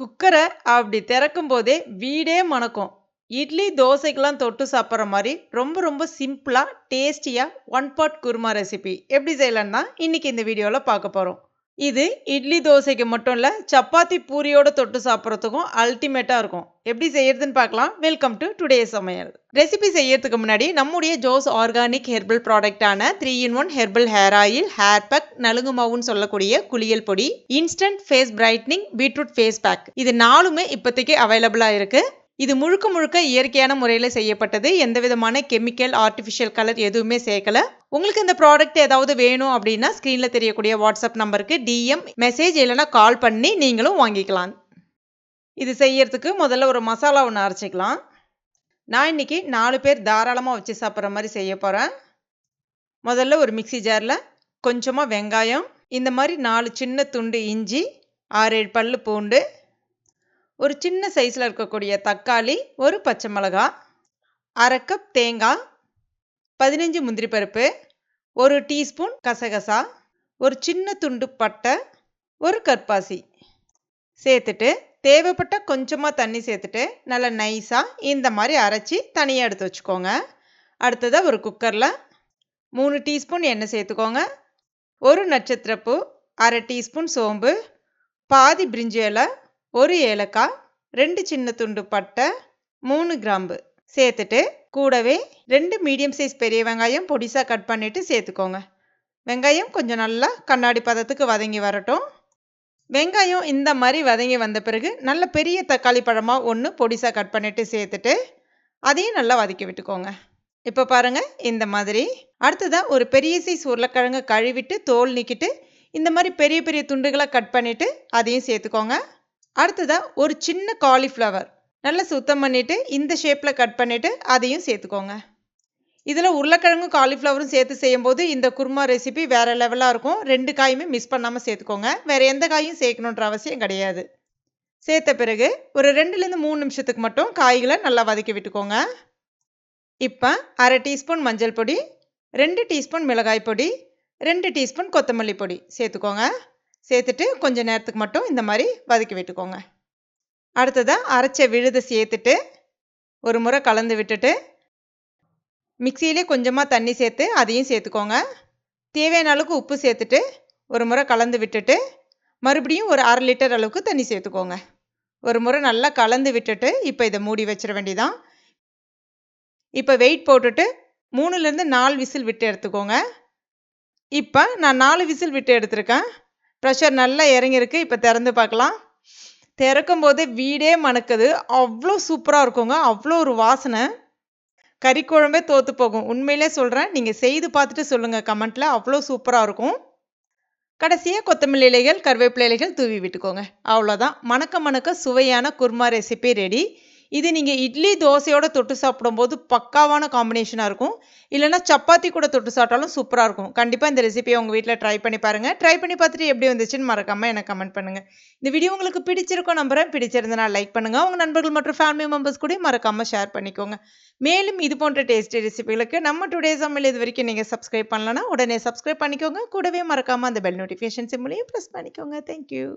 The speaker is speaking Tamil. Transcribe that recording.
குக்கரை அப்படி திறக்கும் போதே வீடே மணக்கும். இட்லி தோசைக்கெல்லாம் தொட்டு சாப்பிட்ற மாதிரி ரொம்ப ரொம்ப சிம்பிளாக டேஸ்டியாக ஒன் பாட் குருமா ரெசிபி எப்படி செய்யலான்னா இன்றைக்கி இந்த வீடியோவில் பார்க்க போகிறோம் இது இட்லி தோசைக்கு மட்டும் இல்லை சப்பாத்தி பூரியோட தொட்டு சாப்பிட்றதுக்கும் அல்டிமேட்டாக இருக்கும். எப்படி செய்யறதுன்னு பார்க்கலாம். வெல்கம் டு டுடே சமையல். ரெசிபி செய்யறதுக்கு முன்னாடி நம்முடைய Jose organic herbal ப்ராடக்டான three in one herbal hair oil hair pack நலுங்கு மாவுன்னு சொல்லக்கூடிய குளியல் பொடி instant face brightening beetroot face pack இது நாலுமே இப்போதைக்கு அவைலபிளாக இருக்குது இது முழுக்க முழுக்க இயற்கையான முறையில் செய்யப்பட்டது. எந்த விதமான கெமிக்கல் ஆர்டிஃபிஷியல் கலர் எதுவுமே சேர்க்கல. உங்களுக்கு இந்த ப்ராடக்ட் ஏதாவது வேணும் அப்படின்னா ஸ்க்ரீனில் தெரியக்கூடிய வாட்ஸ்அப் நம்பருக்கு டிஎம் மெசேஜ் இல்லைனா கால் பண்ணி நீங்களும் வாங்கிக்கலாம். இது செய்யறதுக்கு முதல்ல ஒரு மசாலா ஒன்று அரைச்சிக்கலாம். நான் இன்னைக்கு நாலு பேர் தாராளமாக வச்சு சாப்பிட்ற மாதிரி செய்ய போகிறேன் முதல்ல ஒரு மிக்சி ஜாரில் கொஞ்சமாக வெங்காயம் இந்த மாதிரி நாலு சின்ன துண்டு இஞ்சி ஆறு ஏழு பல் பூண்டு ஒரு சின்ன சைஸில் இருக்கக்கூடிய தக்காளி ஒரு பச்சை மிளகா அரை கப் தேங்காய் பதினஞ்சு முந்திரி பருப்பு ஒரு டீஸ்பூன் கசகசா ஒரு சின்ன துண்டு பட்டை ஒரு கற்பாசி. சேர்த்துட்டு தேவைப்பட்ட கொஞ்சமாக தண்ணி சேர்த்துட்டு நல்லா நைஸாக இந்த மாதிரி அரைச்சி தனியாக எடுத்து வச்சுக்கோங்க. அடுத்ததாக ஒரு குக்கரில் மூணு டீஸ்பூன் எண்ணெய் சேர்த்துக்கோங்க. ஒரு நட்சத்திரப்பூ அரை டீஸ்பூன் சோம்பு பாதி பிரிஞ்சி இலை ஒரு ஏலக்காய் ரெண்டு சின்ன துண்டு பட்டை மூணு கிராம்பு. சேர்த்துட்டு கூடவே ரெண்டு மீடியம் சைஸ் பெரிய வெங்காயம் பொடிசாக கட் பண்ணிவிட்டு சேர்த்துக்கோங்க. வெங்காயம் கொஞ்சம் நல்லா கண்ணாடி பதத்துக்கு வதங்கி வரட்டும். வெங்காயம் இந்த மாதிரி வதங்கி வந்த பிறகு நல்ல பெரிய தக்காளி பழமாக ஒன்று பொடிசாக கட் பண்ணிவிட்டு சேர்த்துட்டு அதையும் நல்லா வதக்கி விட்டுக்கோங்க. இப்போ பாருங்கள் இந்த மாதிரி. அடுத்ததாக ஒரு பெரிய சைஸ் உருளைக்கிழங்கு கழுவிட்டு தோல் நீக்கிட்டு இந்த மாதிரி பெரிய பெரிய துண்டுகளாக கட் பண்ணிவிட்டு அதையும் சேர்த்துக்கோங்க. அடுத்ததாக ஒரு சின்ன காலிஃப்ளவர் நல்லா சுத்தம் பண்ணிவிட்டு இந்த ஷேப்பில் கட் பண்ணிவிட்டு அதையும் சேர்த்துக்கோங்க. இதில் உருளைக்கிழங்கும் காலிஃப்ளவரும் சேர்த்து செய்யும்போது இந்த குருமா ரெசிபி வேறு லெவலாக இருக்கும். ரெண்டு காயுமே மிஸ் பண்ணாமல் சேர்த்துக்கோங்க. வேறு எந்த காயும் சேர்க்கணுன்ற அவசியம் கிடையாது. சேர்த்த பிறகு ஒரு ரெண்டுலேருந்து மூணு நிமிஷத்துக்கு மட்டும் காய்களை நல்லா வதக்கி விட்டுக்கோங்க. இப்போ அரை டீஸ்பூன் மஞ்சள் பொடி ரெண்டு டீஸ்பூன் மிளகாய் பொடி ரெண்டு டீஸ்பூன் கொத்தமல்லி பொடி சேர்த்துக்கோங்க. சேர்த்துட்டு கொஞ்சம் நேரத்துக்கு மட்டும் இந்த மாதிரி வதக்கி விட்டுக்கோங்க. அடுத்ததாக அரைச்ச விழுதை சேர்த்துட்டு ஒரு முறை கலந்து விட்டுட்டு மிக்சியிலே கொஞ்சமாக தண்ணி சேர்த்து அதையும் சேர்த்துக்கோங்க. தேவையான அளவுக்கு உப்பு சேர்த்துட்டு ஒரு முறை கலந்து விட்டுட்டு மறுபடியும் ஒரு அரை லிட்டர் அளவுக்கு தண்ணி சேர்த்துக்கோங்க. ஒரு முறை நல்லா கலந்து விட்டுட்டு இப்போ இதை மூடி வச்சிட வேண்டியதான் இப்போ வெயிட் போட்டுட்டு மூணுலேருந்து நாலு விசில் விட்டு எடுத்துக்கோங்க. இப்போ நான் நாலு விசில் விட்டு எடுத்திருக்கேன். ப்ரெஷர் நல்லா இறங்கியிருக்கு. இப்போ திறந்து பார்க்கலாம். திறக்கும் போதே வீடே மணக்குது. அவ்வளோ சூப்பராக இருக்குங்க. அவ்வளோ ஒரு வாசனை. கறி குழம்பே தோற்று போகும். உண்மையிலே சொல்கிறேன் நீங்கள் செய்து பார்த்துட்டு சொல்லுங்கள் கமெண்ட்டில் அவ்வளோ சூப்பராக இருக்கும். கடைசியாக கொத்தமல்லி இலைகள் கருவேப்பிலை இலைகள் தூவி விட்டுக்கோங்க. அவ்வளோதான் மணக்க மணக்க சுவையான குருமா ரெசிபி ரெடி இது நீங்கள் இட்லி தோசையோட தொட்டு சாப்பிடும்போது பக்காவான காம்பினேஷனாக இருக்கும். இல்லைனா சப்பாத்தி கூட தொட்டு சாப்பிட்டாலும் சூப்பராக இருக்கும். கண்டிப்பாக இந்த ரெசிபியை உங்கள் வீட்டில் ட்ரை பண்ணி பாருங்கள் ட்ரை பண்ணி பார்த்துட்டு எப்படி வந்துச்சுன்னு மறக்காமல் எனக்கு கமெண்ட் பண்ணுங்கள் இந்த வீடியோ உங்களுக்கு பிடிச்சிருக்கோம் நம்புகிறேன் பிடிச்சிருந்தனா லைக் பண்ணுங்கள் உங்கள் நண்பர்கள் மற்றும் ஃபேமிலி மெம்பர்ஸ் கூட மறக்காமல் ஷேர் பண்ணிக்கோங்க. மேலும் இது போன்ற டேஸ்டி ரெசிபிகளுக்கு நம்ம டுடே சமையல் இது வரைக்கும் நீங்கள் சப்ஸ்கிரைப் பண்ணலன்னா உடனே சப்ஸ்கிரைப் பண்ணிக்கோங்க. கூடவே மறக்காமல் அந்த பெல் நோட்டிஃபிகேஷன் சிம்லையும் ப்ரெஸ் பண்ணிக்கோங்க. Thank you